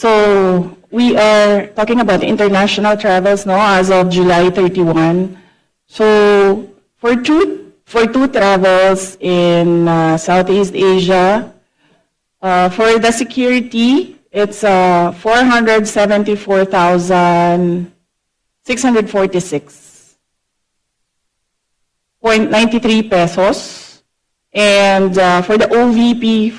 So we are talking about international travels now as of July 31. So for two, for two travels in uh, Southeast Asia, uh, for the security, it's uh, 474,646.93 pesos. And uh, for the OVP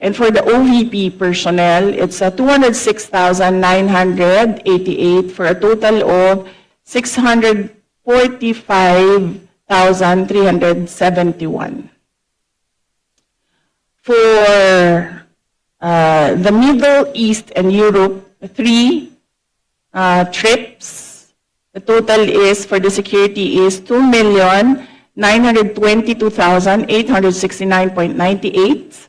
And for the OVP personnel, it's a 206,988 for a total of 645,371. For uh, the Middle East and Europe, three uh, trips. The total is for the security is 2,922,869.98.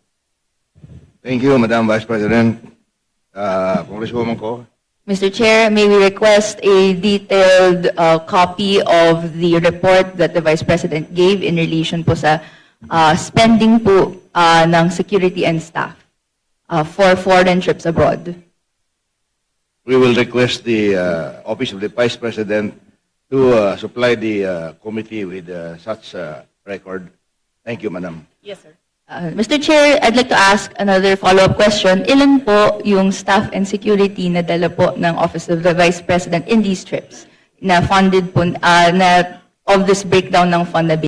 Thank you, Madam Vice President. Uh, Congresswoman Ko. Mr. Chair, may we request a detailed uh, copy of the report that the Vice President gave in relation po sa uh, spending po uh, ng security and staff uh, for foreign trips abroad. We will request the uh, Office of the Vice President to uh, supply the uh, committee with uh, such a uh, record. Thank you, Madam. Yes, sir. Uh, Mr. Chair, I'd like to ask another follow-up question. Ilan po yung staff and security na dala po ng Office of the Vice President in these trips na funded po, uh, na of this breakdown ng fund na